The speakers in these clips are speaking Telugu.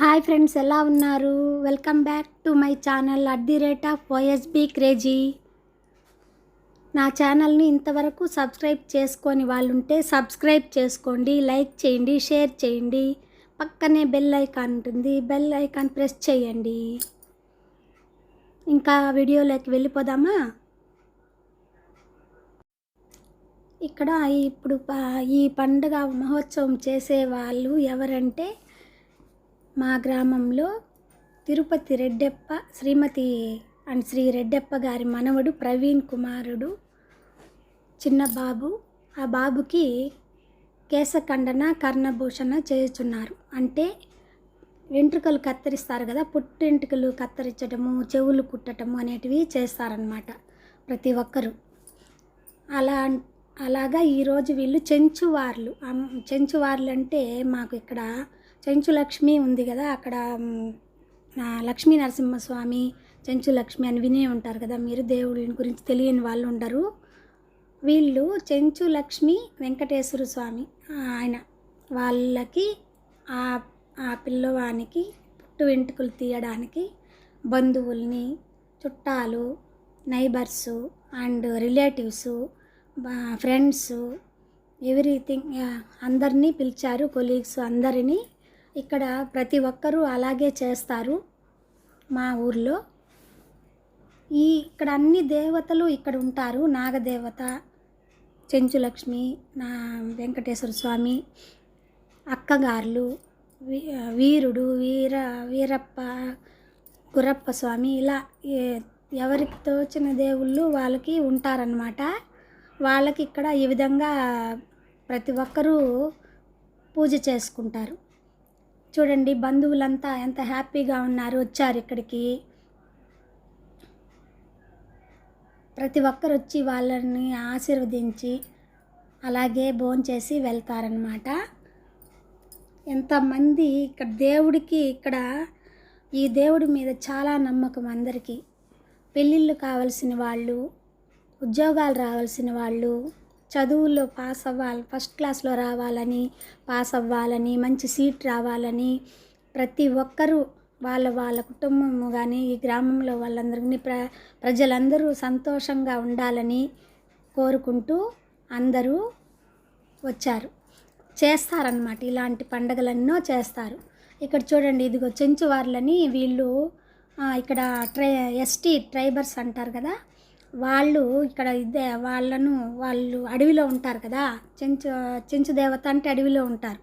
హాయ్ ఫ్రెండ్స్ ఎలా ఉన్నారు? Welcome back to my channel at the rate of OSB crazy. నా ఛానల్ని ఇంతవరకు సబ్స్క్రైబ్ చేసుకొని వాళ్ళు ఉంటే సబ్స్క్రైబ్ చేసుకోండి లైక్ చేయండి షేర్ చేయండి. పక్కనే బెల్ ఐకాన్ ఉంటుంది బెల్ ఐకాన్ ప్రెస్ చేయండి. ఇంకా వీడియోలోకి వెళ్ళిపోదామా? ఇక్కడ ఇప్పుడు ప- ఈ పండుగ మహోత్సవం చేసే వాళ్ళు ఎవరంటే మా గ్రామంలో తిరుపతి రెడ్డెప్ప శ్రీమతి అండ్ శ్రీ రెడ్డెప్ప గారి మనవడు ప్రవీణ్ కుమారుడు చిన్న బాబు. ఆ బాబుకి కేశఖండన కర్ణభూషణ చేస్తున్నారు అంటే వెంట్రుకలు కత్తిరిస్తారు కదా పుట్టెంట్రుకలు కత్తిరించడము చెవులు కుట్టడము అనేటివి చేస్తారనమాట ప్రతి ఒక్కరూ. అలా అలాగా ఈరోజు వీళ్ళు చెంచువార్లు. చెంచువార్లు అంటే మాకు ఇక్కడ చెంచు లక్ష్మి ఉంది కదా అక్కడ లక్ష్మీ నరసింహస్వామి చెంచు లక్ష్మి అని వినే ఉంటారు కదా మీరు దేవుళ్ళ గురించి తెలియని వాళ్ళు ఉండరు. వీళ్ళు చెంచు లక్ష్మి వెంకటేశ్వర స్వామి ఆయన వాళ్ళకి ఆ ఆ పిల్లవానికి పుట్టు వెంట్రుకలు తీయడానికి బంధువుల్ని చుట్టాలు neighbours and relatives friends everything అందరినీ పిలిచారు కొలీగ్స్ అందరినీ ఇక్కడ ప్రతి ఒక్కరూ అలాగే చేస్తారు మా ఊర్లో. ఈ ఇక్కడ అన్ని దేవతలు ఇక్కడ ఉంటారు. నాగదేవత చెంచులక్ష్మి నా వెంకటేశ్వర స్వామి అక్కగారులు వీరుడు వీర వీరప్ప గురప్ప స్వామి ఇలా ఎవరికి తోచిన దేవుళ్ళు వాళ్ళకి ఉంటారనమాట వాళ్ళకి ఇక్కడ ఈ విధంగా ప్రతి ఒక్కరూ పూజ చేసుకుంటారు. చూడండి బంధువులంతా ఎంత హ్యాపీగా ఉన్నారు వచ్చారు ఇక్కడికి. ప్రతి ఒక్కరు వచ్చి వాళ్ళని ఆశీర్వదించి అలాగే భోంచేసి వెళ్తారనమాట ఎంతమంది ఇక్కడ దేవుడికి ఇక్కడ ఈ దేవుడి మీద చాలా నమ్మకం అందరికీ. పెళ్ళిళ్ళు కావలసిన వాళ్ళు ఉద్యోగాలు రావాల్సిన వాళ్ళు చదువుల్లో పాస్ అవ్వాలి ఫస్ట్ క్లాస్లో రావాలని పాస్ అవ్వాలని మంచి సీట్ రావాలని ప్రతి ఒక్కరూ వాళ్ళ వాళ్ళ కుటుంబము కానీ ఈ గ్రామంలో వాళ్ళందరినీ ప్ర ప్రజలందరూ సంతోషంగా ఉండాలని కోరుకుంటూ అందరూ వచ్చారు. చేస్తారనమాట ఇలాంటి పండగలన్నో చేస్తారు. ఇక్కడ చూడండి ఇదిగో చెంచువార్లని వీళ్ళు ఇక్కడ ట్రై ఎస్టీ ట్రైబర్స్ అంటారు కదా వాళ్ళు ఇక్కడ ఇదే వాళ్ళను వాళ్ళు అడవిలో ఉంటారు కదా చెంచు చెంచు దేవత అంటే అడవిలో ఉంటారు.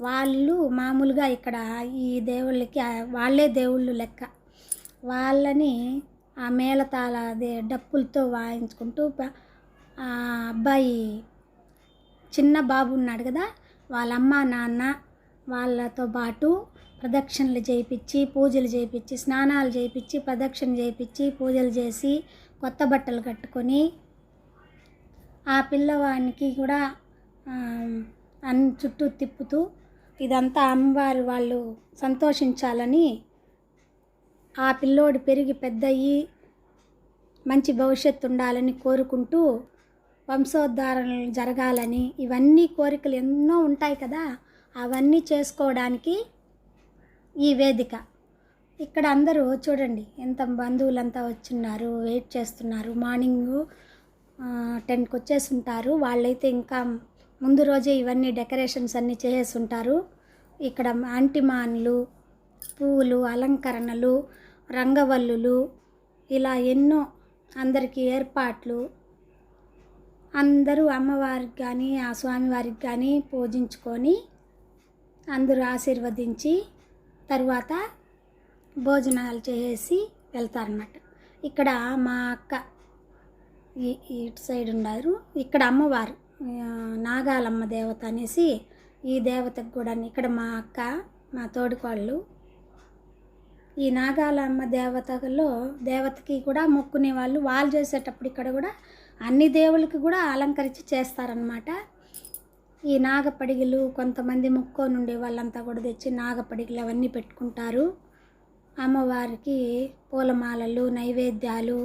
వాళ్ళు మామూలుగా ఇక్కడ ఈ దేవుళ్ళకి వాళ్ళే దేవుళ్ళు లెక్క. వాళ్ళని ఆ మేళతాళ అదే డప్పులతో వాయించుకుంటూ ఆ అబ్బాయి చిన్న బాబు ఉన్నాడు కదా వాళ్ళ అమ్మ నాన్న వాళ్ళతో పాటు ప్రదక్షిణలు చేయించి పూజలు చేయించి స్నానాలు చేయించి ప్రదక్షిణ చేయించి పూజలు చేసి కొత్త బట్టలు కట్టుకొని ఆ పిల్లవానికి కూడా అన్ చుట్టూ తిప్పుతూ ఇదంతా అమ్మవారు వాళ్ళు సంతోషించాలని ఆ పిల్లోడు పెరిగి పెద్దయ్యి మంచి భవిష్యత్తు ఉండాలని కోరుకుంటూ వంశోద్ధారణలు జరగాలని ఇవన్నీ కోరికలు ఎన్నో ఉంటాయి కదా అవన్నీ చేసుకోవడానికి ఈ వేదిక. ఇక్కడ అందరూ చూడండి ఎంత బంధువులంతా వచ్చిన్నారు వెయిట్ చేస్తున్నారు. మార్నింగ్ టెన్కి వచ్చేసి ఉంటారు వాళ్ళైతే ఇంకా ముందు రోజే ఇవన్నీ డెకరేషన్స్ అన్నీ చేసేసి ఉంటారు ఇక్కడ ఆంటీమాన్లు పువ్వులు అలంకరణలు రంగవల్లులు ఇలా ఎన్నో అందరికీ ఏర్పాట్లు. అందరూ అమ్మవారికి కానీ ఆ స్వామివారికి కానీ పూజించుకొని అందరూ ఆశీర్వదించి తర్వాత భోజనాలు చేసి వెళ్తారన్నమాట. ఇక్కడ మా అక్క ఈ ఇటు సైడ్ ఉన్నారు. ఇక్కడ అమ్మవారు నాగాలమ్మ దేవత అనేసి ఈ దేవతకు కూడా ఇక్కడ మా అక్క మా తోడికోళ్ళు. ఈ నాగాలమ్మ దేవతలో దేవతకి కూడా మొక్కునే వాళ్ళు వాళ్ళు చేసేటప్పుడు ఇక్కడ కూడా అన్ని దేవుళ్ళకి కూడా అలంకరించి చేస్తారనమాట ఈ నాగపడిగలు కొంతమంది మొక్కొని ఉండే వాళ్ళంతా కూడా తెచ్చి నాగపడిగలు అవన్నీ పెట్టుకుంటారు. అమ్మవారికి పూలమాలలు నైవేద్యాలు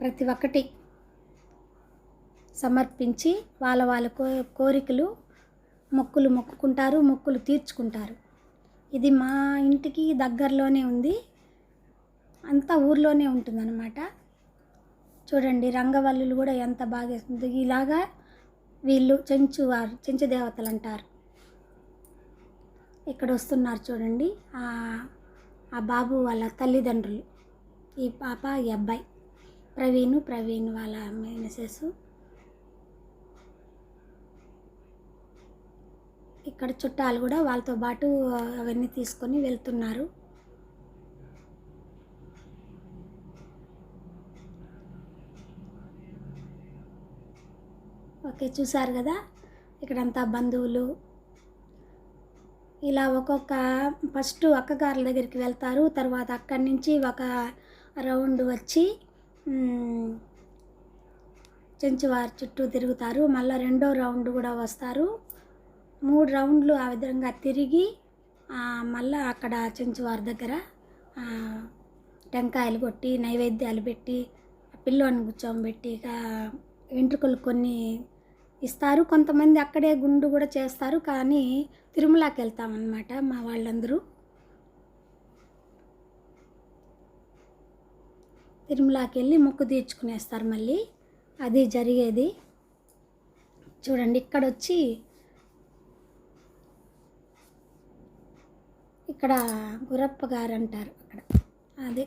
ప్రతి ఒక్కటి సమర్పించి వాళ్ళ వాళ్ళ కో కోరికలు మొక్కులు మొక్కుకుంటారు మొక్కులు తీర్చుకుంటారు. ఇది మా ఇంటికి దగ్గరలోనే ఉంది. అంతా ఊర్లోనే ఉంటుందన్నమాట. చూడండి రంగవల్లులు కూడా ఎంత బాగా వేస్తుంది. ఇలాగా వీళ్ళు చెంచు వారు చెంచు దేవతలు అంటారు. ఇక్కడ వస్తున్నారు చూడండి. ఆ- బాబు వాళ్ళ తల్లిదండ్రులు ఈ పాప ఈ అబ్బాయి. ప్రవీణ్ ప్రవీణ్ వాళ్ళ మిసెస్ ఇక్కడ చుట్టాలు కూడా వాళ్ళతో పాటు అవన్నీ తీసుకొని వెళ్తున్నారు. ఓకే చూసారు కదా? ఇక్కడంతా బంధువులు ఇలా ఒక్కొక్క ఫస్ట్ అక్కగారుల దగ్గరికి వెళ్తారు. తర్వాత అక్కడి నుంచి ఒక రౌండ్ వచ్చి చెంచువారి చుట్టూ తిరుగుతారు. మళ్ళీ రెండో రౌండ్ కూడా వస్తారు. మూడు రౌండ్లు ఆ విధంగా తిరిగి మళ్ళీ అక్కడ చెంచువారి దగ్గర టెంకాయలు కొట్టి నైవేద్యాలు పెట్టి పిల్లోని కూర్చోబెట్టి ఇక వెంట్రుకలు కొన్ని ఇస్తారు. కొంతమంది అక్కడే గుండు కూడా చేస్తారు. కానీ తిరుమలకి వెళ్తామన్నమాట మా వాళ్ళందరూ. తిరుమలకి వెళ్ళి మొక్కు తీర్చుకునేస్తారు మళ్ళీ. అది జరిగేది. చూడండి ఇక్కడ వచ్చి ఇక్కడ గురప్ప గారు అంటారు అక్కడ. అదే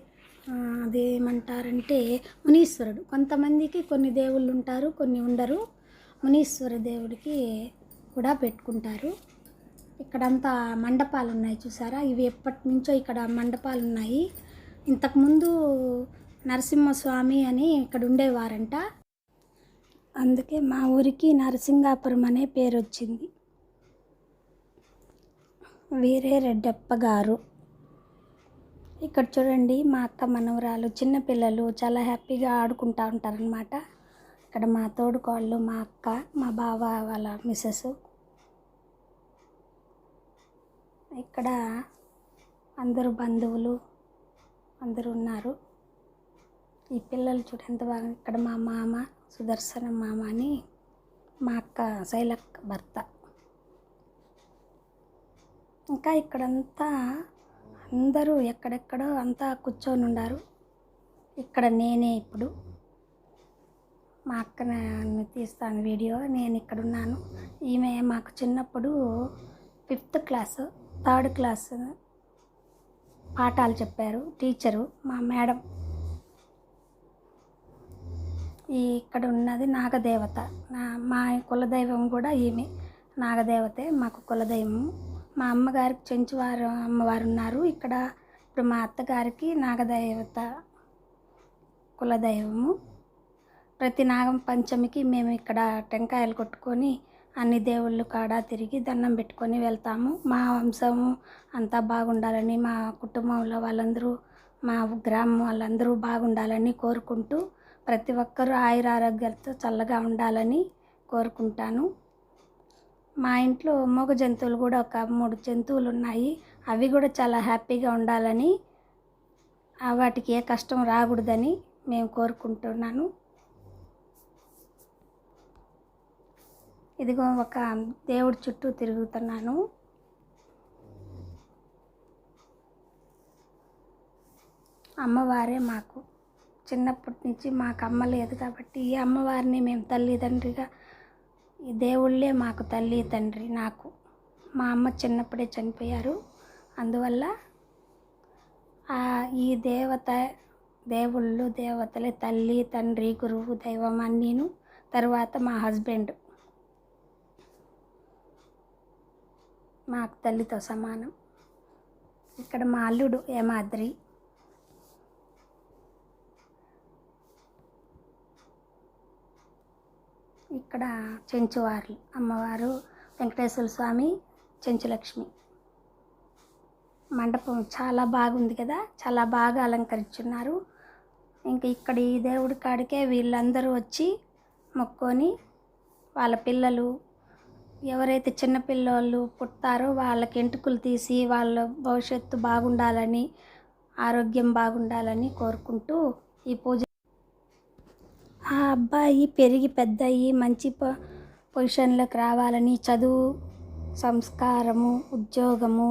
అదేమంటారంటే మునీశ్వరుడు. కొంతమందికి కొన్ని దేవుళ్ళు ఉంటారు కొన్ని ఉండరు. మునీశ్వర దేవుడికి కూడా పెట్టుకుంటారు. ఇక్కడంతా మండపాలు ఉన్నాయి చూసారా? ఇవి ఎప్పటి నుంచో ఇక్కడ మండపాలు ఉన్నాయి ఇంతకుముందు నరసింహస్వామి అని ఇక్కడ ఉండేవారంట. అందుకే మా ఊరికి నరసింగాపురం అనే పేరు వచ్చింది. వీరే రెడ్డప్ప గారు. ఇక్కడ చూడండి మా అక్క మనవరాలు చిన్నపిల్లలు చాలా హ్యాపీగా ఆడుకుంటూ ఉంటారనమాట ఇక్కడ మా తోడుకోళ్ళు మా అక్క మా బావ వాళ్ళ మిస్సెస్ ఇక్కడ అందరూ బంధువులు అందరూ ఉన్నారు. ఈ పిల్లలు చూడంత బాగా ఇక్కడ మా మామ సుదర్శన మామ అని మా అక్క శైలక్క భర్త. ఇంకా ఇక్కడంతా అందరూ ఎక్కడెక్కడో అంతా కూర్చొని ఉన్నారు ఇక్కడ నేనే ఇప్పుడు. మా అక్క తీస్తాను వీడియో నేను ఇక్కడ ఉన్నాను ఈమె మాకు చిన్నప్పుడు ఫిఫ్త్ క్లాస్ థర్డ్ క్లాస్ పాఠాలు చెప్పారు టీచరు మా మేడం. ఈ ఇక్కడ ఉన్నది నాగదేవత. నా మా కులదైవం కూడా ఈమె. నాగదేవతే మాకు కులదైవం మా అమ్మగారికి చెంచువారు అమ్మవారు ఉన్నారు. ఇక్కడ ఇప్పుడు మా అత్తగారికి నాగదేవత కులదైవము. ప్రతి నాగం పంచమికి మేము ఇక్కడ టెంకాయలు కొట్టుకొని అన్ని దేవుళ్ళు కాడ తిరిగి దండం పెట్టుకొని వెళ్తాము. మా వంశము అంతా బాగుండాలని మా కుటుంబంలో వాళ్ళందరూ మా గ్రామం వాళ్ళందరూ బాగుండాలని కోరుకుంటూ ప్రతి ఒక్కరూ ఆయురారోగ్యాలతో చల్లగా ఉండాలని కోరుకుంటాను. మా ఇంట్లో మూగ జంతువులు కూడా ఒక మూడు జంతువులు ఉన్నాయి. అవి కూడా చాలా హ్యాపీగా ఉండాలని వాటికి ఏ కష్టం రాకూడదని మేము కోరుకుంటున్నాను. ఇదిగో ఒక దేవుడి చుట్టూ తిరుగుతున్నాను. అమ్మవారే మాకు. చిన్నప్పటి నుంచి మాకు అమ్మ లేదు కాబట్టి ఈ అమ్మవారిని మేము తల్లిదండ్రిగా ఈ దేవుళ్ళే మాకు తల్లి తండ్రి నాకు. మా అమ్మ చిన్నప్పుడే చనిపోయారు. అందువల్ల ఈ దేవత దేవుళ్ళు దేవతలే తల్లి తండ్రి గురువు దైవం అన్నీను తర్వాత మా హస్బెండ్. మాకు తల్లితో సమానం. ఇక్కడ మా అల్లుడు ఏమాద్రి ఇక్కడ చెంచువార్లు అమ్మవారు వెంకటేశ్వర స్వామి చెంచులక్ష్మి. మండపం చాలా బాగుంది కదా చాలా బాగా అలంకరించున్నారు. ఇంక ఇక్కడ ఈ దేవుడి కాడికే వీళ్ళందరూ వచ్చి మొక్కొని వాళ్ళ పిల్లలు ఎవరైతే చిన్నపిల్లలు పుట్టారో వాళ్ళకి ఎంటుకలు తీసి వాళ్ళ భవిష్యత్తు బాగుండాలని ఆరోగ్యం బాగుండాలని కోరుకుంటూ ఈ పూజ ఆ అబ్బాయి పెరిగి పెద్ద అయ్యి మంచి పొ పొజిషన్లోకి రావాలని చదువు సంస్కారము ఉద్యోగము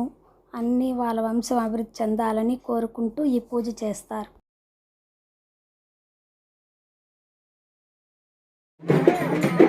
అన్నీ వాళ్ళ వంశం అభివృద్ధి చెందాలని కోరుకుంటూ ఈ పూజ చేస్తారు. ఇదే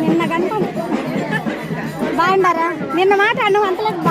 నిన్న కనుక బాగుండారా నిన్న మాట నువ్వు అంతలోకి